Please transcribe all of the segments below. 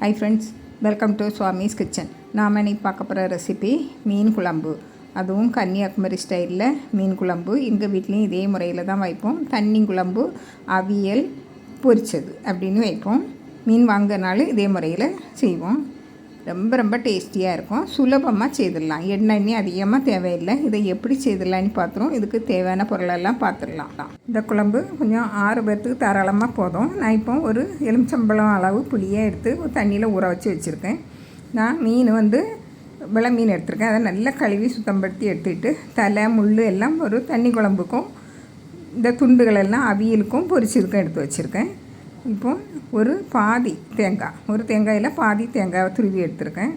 Hi friends welcome to Swamy's kitchen நாம் இன்னைக்கு பார்க்க போகிற ரெசிபி மீன் குழம்பு. அதுவும் கன்னியாகுமரி ஸ்டைலில் மீன் குழம்பு. எங்கள் வீட்லேயும் இதே முறையில் தான் வைப்போம். தண்ணி குழம்பு அவியல் பொரிச்சது அப்படின்னு வைப்போம். மீன் வாங்கினாலும் இதே முறையில் செய்வோம். ரொம்ப ரொம்ப டேஸ்டியாக இருக்கும். சுலபமாக செய்திடலாம். எண்ணெய் அதிகமாக தேவையில்லை. இதை எப்படி செய்திடலான்னு பார்த்துருவோம். இதுக்கு தேவையான பொருளெல்லாம் பார்த்துடலாம். இந்த குழம்பு கொஞ்சம் ஆறு பேர்த்துக்கு தாராளமாக போதும். நான் இப்போ ஒரு எலுமிச்சம்பழம் அளவு புளியை எடுத்து தண்ணியில் ஊற வச்சு வச்சுருக்கேன். நான் மீன் வந்து விளை மீன் எடுத்திருக்கேன். அதை நல்லா கழுவி சுத்தப்படுத்தி எடுத்துக்கிட்டு தலை முள் எல்லாம் ஒரு தண்ணி குழம்புக்கும் இந்த துண்டுகளெல்லாம் அவியலுக்கும் பொரிச்சதுக்கும் எடுத்து வச்சுருக்கேன். இப்போ ஒரு பாதி தேங்காய் ஒரு தேங்காயில் பாதி தேங்காய் துருவி எடுத்திருக்கேன்.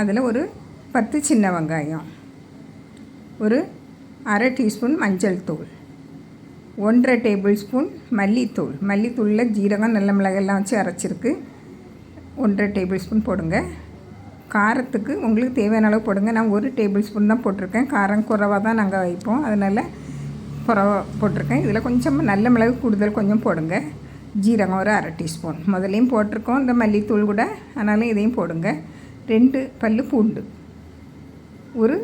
அதில் ஒரு பத்து சின்ன வெங்காயம் ஒரு அரை டீஸ்பூன் மஞ்சள் தூள் ஒன்றரை டேபிள் ஸ்பூன் மல்லித்தூள். மல்லித்தூளில் ஜீரகம் நல்ல மிளகெல்லாம் வச்சு அரைச்சிருக்கு. ஒன்றரை டேபிள் ஸ்பூன் போடுங்க. காரத்துக்கு உங்களுக்கு தேவையான அளவு போடுங்க. நான் ஒரு டேபிள் ஸ்பூன் தான் போட்டிருக்கேன். காரம் குறைவாக தான் நாங்கள் வைப்போம். அதனால் குறைவா போட்டிருக்கேன். இதில் கொஞ்சம் நல்ல மிளகு கூடுதல் கொஞ்சம் போடுங்க. ஜீரகம் ஒரு அரை டீஸ்பூன். முதலையும் போட்டிருக்கோம். இந்த மல்லித்தூள் கூட ஆனாலும் இதையும் போடுங்க. ரெண்டு பல் பூண்டு. ஒரு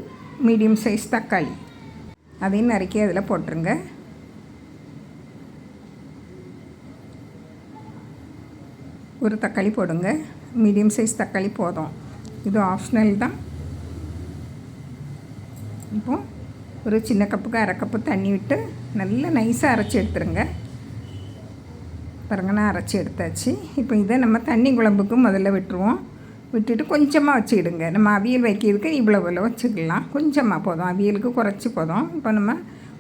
மீடியம் சைஸ் தக்காளி. அதையும் நறுக்கி அதில் போட்டுருங்க. ஒரு தக்காளி போடுங்க. மீடியம் சைஸ் தக்காளி போதும். இது ஆப்ஷனல் தான். இப்போது ஒரு சின்ன கப்புக்கு அரை கப்பு தண்ணி விட்டு நல்லா நைஸாக அரைச்சி எடுத்துருங்க. பாருங்கள் நான் அரைச்சி எடுத்தாச்சு. இப்போ இதை நம்ம தண்ணி குழம்புக்கு முதல்ல விட்டுருவோம். விட்டுட்டு கொஞ்சமாக வச்சுக்கிடுங்க. நம்ம அவியல் வைக்கிறதுக்கு இவ்வளோ இவ்வளோ வச்சுக்கலாம். கொஞ்சமாக போதும். அவியலுக்கு குறைச்சி போதும். இப்போ நம்ம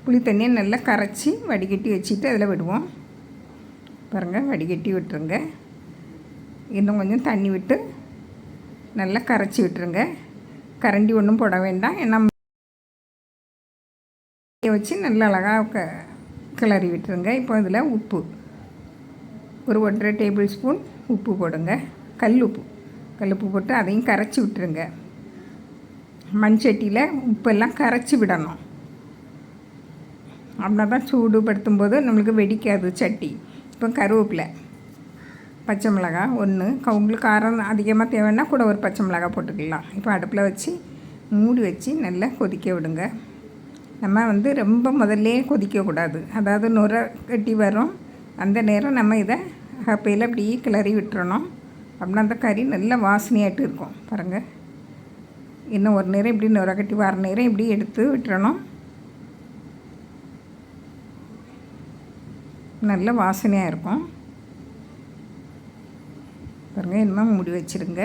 புளி தண்ணியை நல்லா கரைச்சி வடிகட்டி வச்சுட்டு அதில் விடுவோம். பாருங்கள் வடிகட்டி விட்டுருங்க. இன்னும் கொஞ்சம் தண்ணி விட்டு நல்லா கரைச்சி விட்டுருங்க. கரண்டி ஒன்றும் போட வேண்டாம். ஏன்னா வச்சு நல்லா அழகாக க கிளறி விட்டுருங்க. இப்போ இதில் உப்பு. ஒரு ஒன்றரை டேபிள் ஸ்பூன் உப்பு போடுங்க. கல் உப்பு. கல் உப்பு போட்டு அதையும் கரைச்சி விட்டுருங்க. மண் சட்டியில் உப்பெல்லாம் கரைச்சி விடணும். அப்படின்னா தான் சூடுபடுத்தும் போது நம்மளுக்கு வெடிக்காது சட்டி. இப்போ கருவேப்பிலை பச்சை மிளகா ஒன்று உங்களுக்கு காரம் அதிகமாக தேவைன்னா கூட ஒரு பச்சை மிளகா போட்டுக்கலாம். இப்போ அடுப்பில் வச்சு மூடி வச்சு நல்லா கொதிக்க விடுங்க. நம்ம வந்து ரொம்ப முதல்லே கொதிக்கக்கூடாது. அதாவது நுர கட்டி வரும். அந்த நேரம் நம்ம இதை கப்பையில் அப்படி கிளறி விட்டுறணும். அப்படின்னா அந்த கறி நல்ல வாசனையாகிட்டு இருக்கும். பாருங்கள் இன்னும் ஒரு நேரம் இப்படி நுரகட்டி வர நேரம் இப்படி எடுத்து விட்டுறணும். நல்ல வாசனையாக இருக்கும். பாருங்கள் இனிமேல் முடி வச்சுருங்க.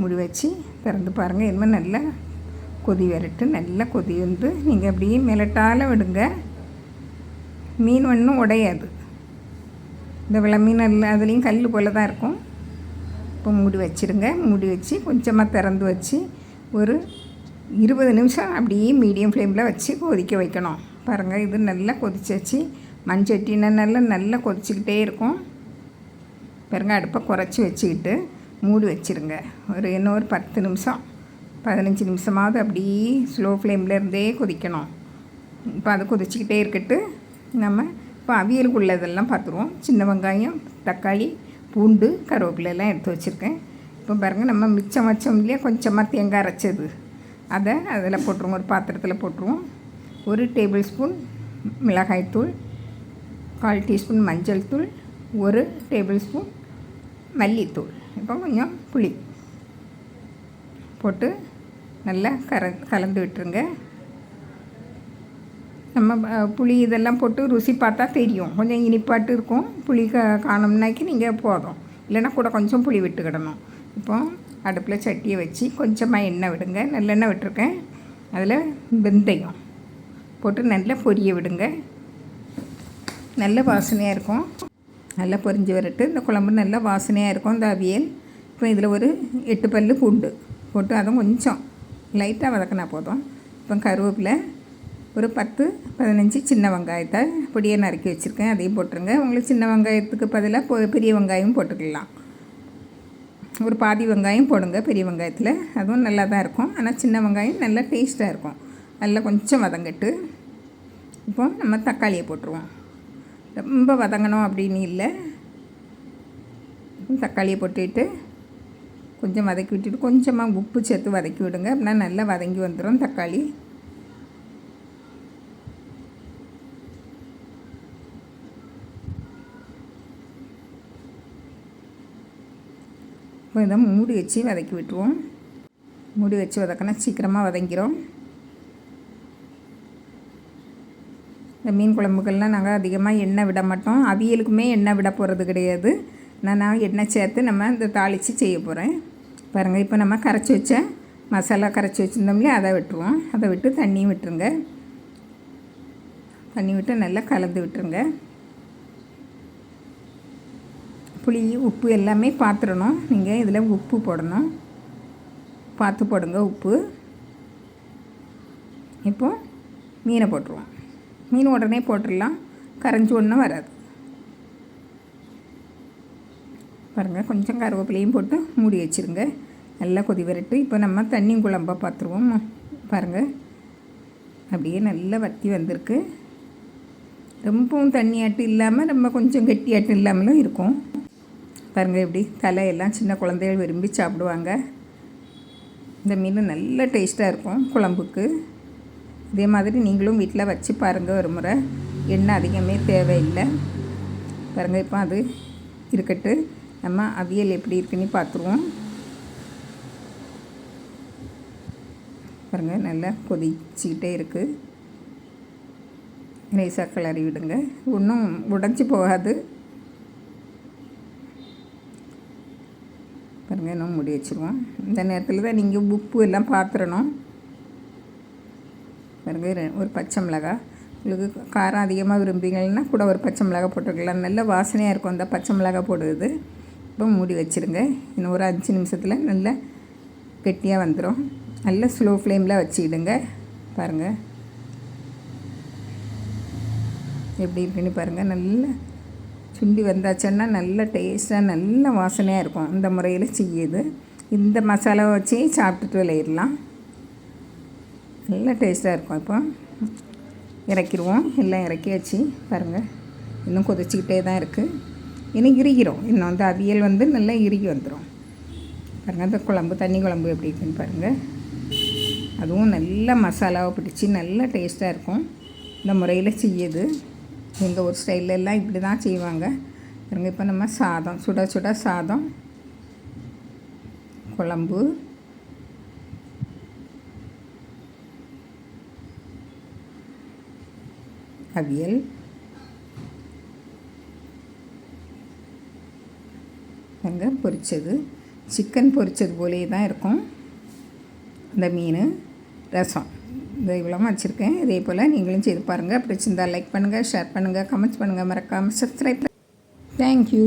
முடி வச்சு திறந்து பாருங்கள் இனிமேல் நல்லா கொதி வரட்டு. நல்லா கொதி வந்து நீங்கள் அப்படியே மிளட்டால் விடுங்க. மீன் ஒன்றும் உடையாது. இந்த விளமீன் அதுலேயும் கல் போல் தான் இருக்கும். இப்போ மூடி வச்சுருங்க. மூடி வச்சு கொஞ்சமாக திறந்து வச்சு ஒரு இருபது நிமிஷம் அப்படியே மீடியம் ஃப்ளேமில் வச்சு கொதிக்க வைக்கணும். பாருங்கள் இது நல்லா கொதிச்சாச்சு. மண்சட்டினா நல்லா நல்லா கொதிச்சிக்கிட்டே இருக்கும். பாருங்க அடுப்பை குறைச்சி வச்சுக்கிட்டு மூடி வச்சுருங்க. ஒரு இன்னும் ஒரு பத்து நிமிஷம் பதினஞ்சு நிமிஷமாவது அப்படியே ஸ்லோ ஃப்ளேமில் இருந்தே கொதிக்கணும். இப்போ அது கொதிச்சிக்கிட்டே இருக்கட்டு நம்ம இப்போ அவியலுக்கு உள்ளதெல்லாம் பார்த்துருவோம். சின்ன வெங்காயம் தக்காளி பூண்டு கருவேப்பிலை எல்லாம் எடுத்து வச்சுருக்கேன். இப்போ பாருங்கள் நம்ம மிச்சம் வச்சோம் இல்லையா? கொஞ்சமாக தேங்காய் அரைச்சது. அதை அதில் போட்டுருவோம். ஒரு பாத்திரத்தில் போட்டுருவோம். ஒரு டேபிள் ஸ்பூன் மிளகாய்த்தூள் கால் டீஸ்பூன் மஞ்சள் தூள் ஒரு டேபிள் ஸ்பூன் மல்லித்தூள். இப்போ கொஞ்சம் புளி போட்டு நல்லா கர கலந்து விட்டுருங்க. நம்ம புளி இதெல்லாம் போட்டு ருசி பார்த்தா தெரியும். கொஞ்சம் இனிப்பாட்டு இருக்கும். புளி க காணும்னாக்கி நீங்கள் போதும். இல்லைன்னா கூட கொஞ்சம் புளி விட்டுக்கிடணும் இப்போ அடுப்பில் சட்டியை வச்சு கொஞ்சமாக எண்ணெய் விடுங்க. நல்லெண்ணெய் விட்டுருக்கேன். அதில் வெந்தயம் போட்டு நல்லா பொரிய விடுங்க. நல்ல வாசனையாக இருக்கும். நல்லா பொரிஞ்சு வரட்டு. இந்த குழம்பு நல்லா வாசனையாக இருக்கும். இந்த அவியல். இப்போ இதில் ஒரு எட்டு பல் பூண்டு போட்டு அதுவும் கொஞ்சம் லைட்டாக வதக்கினா போதும். இப்போ கருவேப்பிலை ஒரு பத்து பதினஞ்சு சின்ன வெங்காயத்தை பொடியை நறுக்கி வச்சுருக்கேன். அதையும் போட்டுருங்க. உங்களுக்கு சின்ன வெங்காயத்துக்கு பதிலாக பெரிய வெங்காயம் போட்டுக்கலாம். ஒரு பாதி வெங்காயம் போடுங்க பெரிய வெங்காயத்தில். அதுவும் நல்லா தான் இருக்கும். ஆனால் சின்ன வெங்காயம் நல்லா டேஸ்ட்டாக இருக்கும். நல்லா கொஞ்சம் வதங்கட்டு இப்போ நம்ம தக்காளியை போட்டுருவோம். ரொம்ப வதங்கணும் அப்படின்னு இல்லை. தக்காளியை போட்டுட்டு கொஞ்சம் வதக்கி விட்டுட்டு கொஞ்சமாக உப்பு சேர்த்து வதக்கி விடுங்க. அப்படின்னா நல்லா வதங்கி வந்துடும் தக்காளி. இப்போ இதை மூடி வச்சு வதக்கி விட்டுருவோம். மூடி வச்சு வதக்கினா சீக்கிரமாக வதங்கிடும் இந்த மீன் குழம்புக்கெல்லாம் நாங்கள் அதிகமாக எண்ணெய் விட மாட்டோம். அவியலுக்குமே எண்ணெய் விட போகிறது கிடையாது. நான் நான் எண்ணெய் சேர்த்து நம்ம இந்த தாளித்து செய்ய போகிறேன் பாருங்கள் இப்போ நம்ம கரைச்சி வச்ச மசாலா கரைச்சி வச்சுருந்தோம்லே அதை விட்டுருவோம். அதை விட்டு தண்ணியும் விட்டுருங்க. தண்ணி விட்டு நல்லா கலந்து விட்டுருங்க. புளி உப்பு எல்லாமே பார்த்துடணும் நீங்கள் இதில் உப்பு போடணும். பார்த்து போடுங்க உப்பு. இப்போ மீனை போட்டுருவோம். மீன் உடனே போட்டுடலாம். கரைஞ்சி ஒன்றும் வராது. பாருங்கள் கொஞ்சம் கருவேப்பிலையும் போட்டு மூடி வச்சுருங்க. நல்லா கொதி வரட்டு. இப்போ நம்ம தண்ணி குழம்பாக பார்த்துருவோம் பாருங்கள் அப்படியே நல்லா வத்தி வந்திருக்கு. ரொம்பவும் தண்ணியாட்டு இல்லாமல் ரொம்ப கொஞ்சம் கெட்டியாட்டு இல்லாமலும் இருக்கும். பாருங்கள் எப்படி தலையெல்லாம் சின்ன குழந்தைகள் விரும்பி சாப்பிடுவாங்க. இந்த மீன் நல்ல டேஸ்ட்டாக இருக்கும் குழம்புக்கு. இதே மாதிரி நீங்களும் வீட்டில் வச்சு பாருங்கள் ஒரு முறை எண்ணெய் அதிகமே தேவையில்லை. பாருங்கள் இப்போ அது இருக்கட்டு. நம்ம அவியல் எப்படி இருக்குன்னு பார்த்துருவோம் பாருங்கள் நல்லா கொதிச்சிக்கிட்டே இருக்குது நைஸாக கிளறி விடுங்க ஒன்றும் உடஞ்சி போகாது. பாருங்கள் இன்னும் மூடி வச்சுருவோம். இந்த நேரத்தில் தான் நீங்கள் உப்பு எல்லாம் பார்த்துடணும் பாருங்கள் ஒரு பச்சை மிளகாய் உங்களுக்கு காரம் அதிகமாக விரும்புகிறீங்கன்னா கூட ஒரு பச்சை மிளகாய் போட்டுக்கலாம். நல்ல வாசனையாக இருக்கும் அந்த பச்சை மிளகாய் போடுறது. இப்போ மூடி வச்சுருங்க. இன்னும் ஒரு அஞ்சு நிமிஷத்தில் நல்லா கெட்டியாக வந்துடும் நல்ல ஸ்லோ ஃப்ளேமில் வச்சுக்கிடுங்க பாருங்கள் எப்படி இருக்குன்னு பாருங்கள் நல்ல சுண்டி வந்தாச்சுன்னா நல்ல டேஸ்ட்டாக நல்ல வாசனையாக இருக்கும் இந்த முறையில் செய்யுது. இந்த மசாலாவை வச்சு சாப்பிட்டுட்டு விளையிடலாம். நல்ல டேஸ்ட்டாக இருக்கும் இப்போ. இறக்கிடுவோம். எல்லாம் இறக்கி வச்சு பாருங்கள் இன்னும் கொதிச்சிக்கிட்டே தான் இருக்குது இன்னும் இறுகிரும் இன்னும் வந்து அவியல் வந்து நல்லா இறுகி வந்துடும் பாருங்கள் அந்த குழம்பு தண்ணி குழம்பு எப்படி இருக்குன்னு பாருங்கள் அதுவும் நல்ல மசாலாவை பிடிச்சி நல்ல டேஸ்ட்டாக இருக்கும். இந்த முறையில் செய்யுது. எங்கள் ஒரு ஸ்டைலில் எல்லாம் இப்படி தான் செய்வாங்க. இருங்க இப்போ நம்ம சாதம் சுட சுட சாதம் குழம்பு. அவியல். அங்கே பொரிச்சது. சிக்கன் பொரிச்சது போலே தான் இருக்கும். இந்த மீன் ரசம். இந்த இவ்வளோ வச்சுருக்கேன். இதே போல் நீங்களும் செய்து பாருங்கள் பிடிச்சிருந்தால் லைக் பண்ணுங்கள் ஷேர் பண்ணுங்கள் கமெண்ட்ஸ் பண்ணுங்கள் மறக்காமல் சப்ஸ்கிரைப் தேங்க்யூ